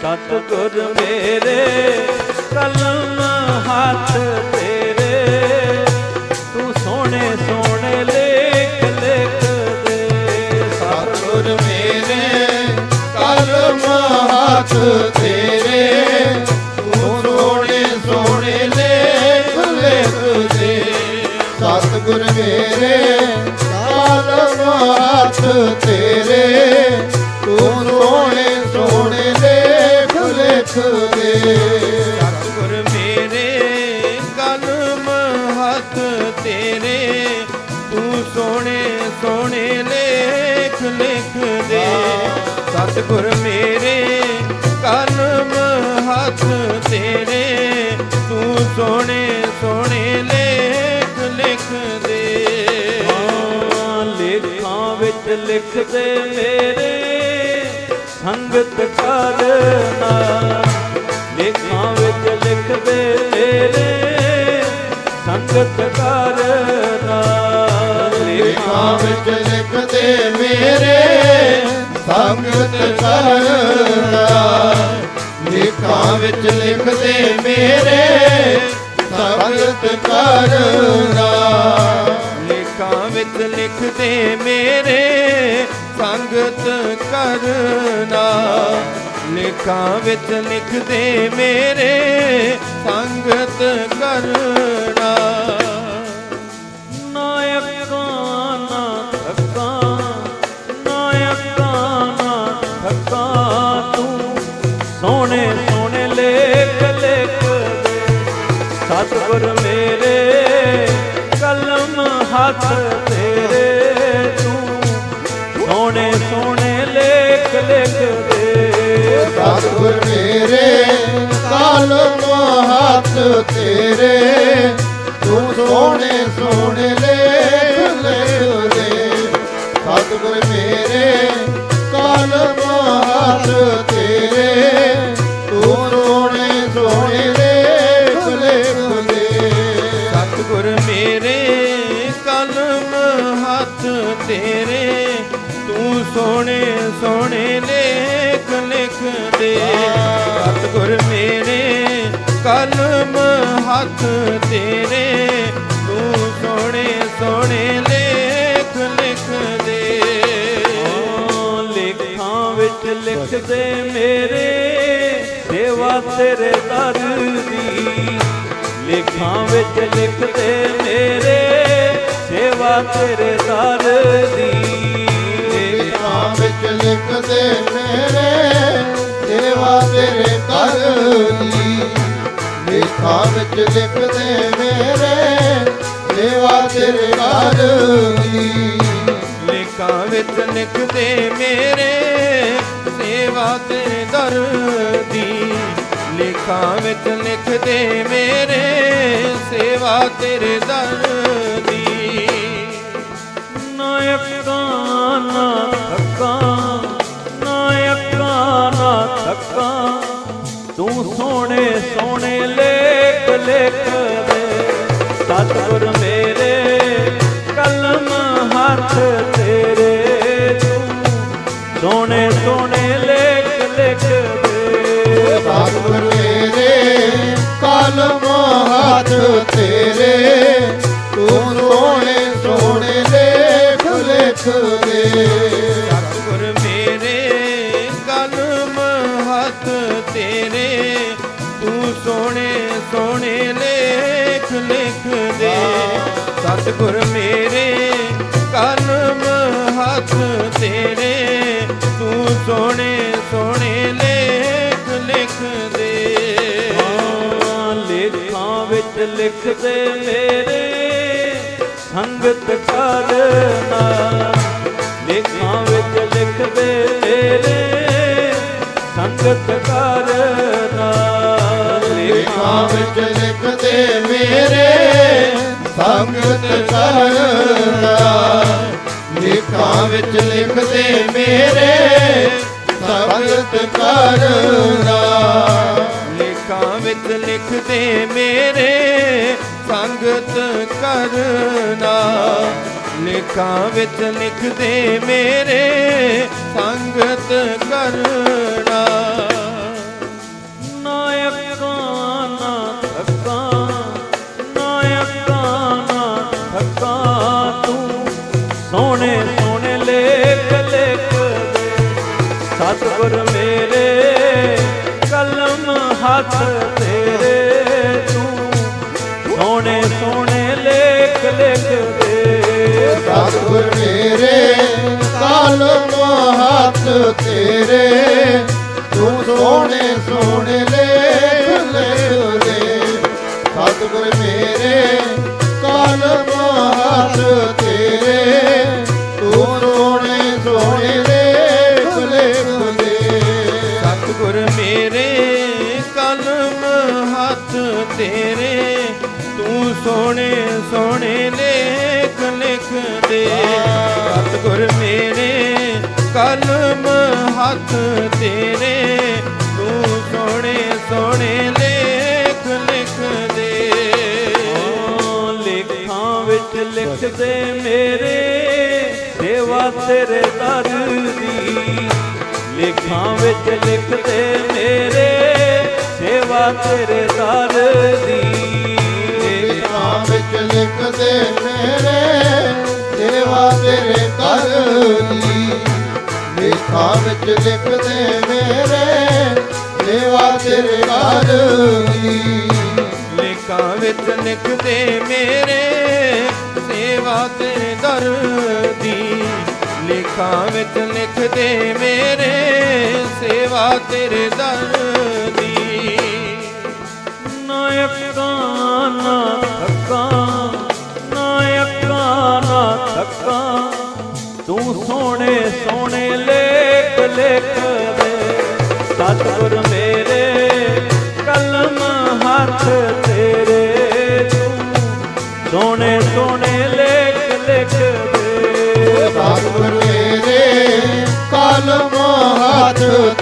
ਸਤਿਗੁਰ ਮੇਰੇ ਕਲਮ ਹੱਥ ਦੇ ਸਤਿਗੁਰ ਮੇਰੇ ਕਲਮ ਹੱਥ ਤੇਰੇ। ਤੂੰ ਸੋਹਣੇ ਸੋਹਣੇ ਲੇਖ ਲਿਖ ਦੇ ਸਤਿਗੁਰ ਮੇਰੇ ਕਲਮ ਹੱਥ ਤੇਰੇ। ਤੂੰ ਸੋਹਣੇ ਸੋਹਣੇ ਲੇਖ ਲਿਖ ਦੇ ਲੇਖਾਂ ਵਿੱਚ ਲਿਖਦੇ ਮੇਰੇ। ਸੰਗਤ ਕਰਨਾ ਲੇਖਾਂ ਵਿੱਚ ਲਿਖਦੇ ਮੇਰੇ ਸੰਗਤ ਕਰਨਾ ਲੇਖਾਂ ਵਿੱਚ ਲਿਖਦੇ ਮੇਰੇ ਸੰਗਤ ਕਰਨਾ ਲੇਖਾਂ ਵਿੱਚ ਲਿਖਦੇ ਮੇਰੇ ਸੰਗਤ ਕਰਨਾ ਲੇਖਾਂ ਵਿੱਚ ਲਿਖਦੇ ਮੇਰੇ ਸੰਗਤ ਕਰਨਾ। ਲੇਖਾਂ ਵਿੱਚ ਲਿਖਦੇ ਮੇਰੇ ਸੰਗਤ ਕਰਨਾ। ਨਾਇਕਾਂ ਨਾ ਥੱਕਾਂ ਨਾਇਕਾਂ ਨਾ ਥੱਕਾਂ ਤੂੰ। ਸੋਹਣੇ ਸੋਹਣੇ ਲੇਖ ਲਿਖ ਦੇ ਸਤਿਗੁਰ ਮੇਰੇ ਕਲਮ ਹੱਥ ਲੇਖ ਕਲਮ ਹੱਥ ਤੇਰੇ, ਤੂੰ ਸੋਹਣੇ ਸੋਹਣੇ ਲੇਖ ਲਿਖ ਦੇ ਓ ਲੇਖਾਂ ਵਿੱਚ ਲਿਖਦੇ ਮੇਰੇ, ਸੇਵਾ ਤੇਰੇ ਦਰ ਦੀ। ਲੇਖਾਂ ਵਿੱਚ ਲਿਖਦੇ ਮੇਰੇ, ਸੇਵਾ ਤੇਰੇ ਦਰ ਦੀ। ਲੇਖਾਂ ਵਿੱਚ ਲਿਖਦੇ ਮੇਰੇ, ਸੇਵਾ ਤੇਰੇ ਕਰ ਦੀ। ਵਿੱਚ ਲਿਖਦੇ ਮੇਰੇ ਸੇਵਾ ਤੇਰੇ ਦੀ ਲੇਖਾਂ ਵਿੱਚ ਲਿਖਦੇ ਮੇਰੇ ਸੇਵਾ ਤੇਰੇ ਦਰ ਦੀ। ਲੇਖਾਂ ਵਿੱਚ ਲਿਖਦੇ ਮੇਰੇ ਸੇਵਾ ਤੇਰੇ ਦਰ ਦੀ। ਨਾਇਕਾਂ ਨਾ ਥੱਕਾਂ ਨਾਇਕਾਂ ਨਾ ਥੱਕਾਂ ਤੂੰ ਸੋਹਣੇ ਸੋਹਣੇ ਲੇਖ ਲਿਖ ਦੇ ਸਤਿਗੁਰ ਮੇਰੇ, ਕਲਮ ਹੱਥ ਤੇਰੇ ਤੂੰ। ਸੋਹਣੇ ਸੋਹਣੇ ਲੇਖ ਲਿਖ ਦੇ। ਸਤਿਗੁਰ ਮੇਰੇ, ਕਲਮ ਹੱਥ ਤੇਰੇ ਦੇ। ਸਤਿਗੁਰ ਮੇਰੇ ਕਲਮ ਹੱਥ ਤੇਰੇ। ਤੂੰ ਸੋਹਣੇ ਸੋਹਣੇ ਲੇਖ ਲਿਖ ਦੇ। ਹਾਂ, ਲੇਖਾਂ ਵਿੱਚ ਲਿਖਦੇ ਮੇਰੇ। ਸੰਗਤ ਕਰਨਾ ਲੇਖਾਂ ਵਿੱਚ ਲਿਖਦੇ ਮੇਰੇ। ਸੰਗਤ ਕਰਨਾ ਲੇਖਾਂ ਵਿੱਚ ਸੰਗਤ ਕਰਨਾ ਲੇਖਾਂ ਵਿੱਚ ਲਿਖਦੇ ਮੇਰੇ ਸੰਗਤ ਕਰਨਾ ਲੇਖਾਂ ਵਿੱਚ ਲਿਖਦੇ ਮੇਰੇ ਸੰਗਤ ਕਰਨਾ ਲੇਖਾਂ ਵਿੱਚ ਲਿਖਦੇ ਮੇਰੇ ਸੰਗਤ ਕਰਨਾ ਸਤਿਗੁਰ ਮੇਰੇ ਕਲਮ ਹੱਥ ਲੇਖ ਸਤਿਗੁਰ ਮੇਰੇ ਕਲਮ ਹੱਥ ਤੇਰੇ, ਤੂੰ ਸੋਹਣੇ ਸੋਹਣੇ ਲੇਖ ਲਿਖ ਦੇ ਸਤਿਗੁਰ ਮੇਰੇ ਕਲਮ ਹੱਥ ਤੇਰੇ, ਤੂੰ ਸੋਹਣੇ ਸੋਹਣੇ ਲੇਖ ਲਿਖ ਦੇ ਓ ਲੇਖਾਂ ਵਿੱਚ ਲਿਖਦੇ ਮੇਰੇ, ਸੇਵਾ ਤੇਰੇ ਦਰ ਦੀ ਲੇਖਾਂ ਵਿੱਚ ਲਿਖਦੇ ਮੇਰੇ ਸੇਵਾ ਤੇਰੇ ਦਰ ਦੀ। ਲੇਖਾਂ ਵਿੱਚ ਲਿਖਦੇ ਮੇਰੇ ਸੇਵਾ ਤੇਰੇ ਕਰ ਦੀ। ਲੇਖਾਂ ਵਿੱਚ ਲਿਖਦੇ ਮੇਰੇ ਸੇਵਾ ਤੇਰੇ ਕਰ ਦੀ। ਲੇਖਾਂ ਵਿੱਚ ਲਿਖਦੇ ਮੇਰੇ ਸੇਵਾ ਤੇਰੇ ਦਰ ਦੀ। ਲੇਖਾਂ ਵਿੱਚ ਲਿਖਦੇ ਮੇਰੇ ਸੇਵਾ ਤੇਰੇ ਦਰ ਦੀ ਨਾ ਅੱਕਾਂ ਨਾ ਥੱਕਾਂ ਨਾ ਅੱਕਾਂ ਨਾ ਥੱਕਾਂ, ਤੂੰ ਸੋਹਣੇ ਸੋਹਣੇ ਲੇਖ ਲਿਖ ਦੇ। ਸਤਿਗੁਰ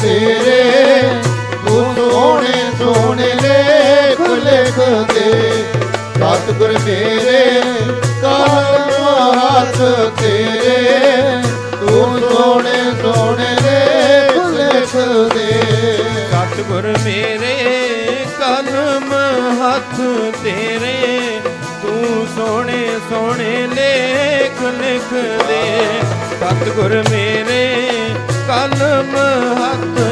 ਤੇਰੇ ਤੂੰ ਸੋਹਣੇ ਸੋਹਣੇ ਲੇਖ, ਲਿਖ ਦੇ। ਸਤਿਗੁਰ ਮੇਰੇ ਕਲਮ ਹੱਥ ਤੇਰੇ। ਤੂੰ ਸੋਹਣੇ ਸੋਹਣੇ ਲੇਖ, ਲਿਖ ਦੇ। ਸਤਿਗੁਰ ਮੇਰੇ ਕਲਮ ਹੱਥ ਤੇਰੇ। ਤੂੰ ਸੋਹਣੇ ਸੋਹਣੇ ਲੇਖ, ਲਿਖ ਦੇ। ਸਤਿਗੁਰ ਮੇਰੇ ਕਲਮ ਹੱਥ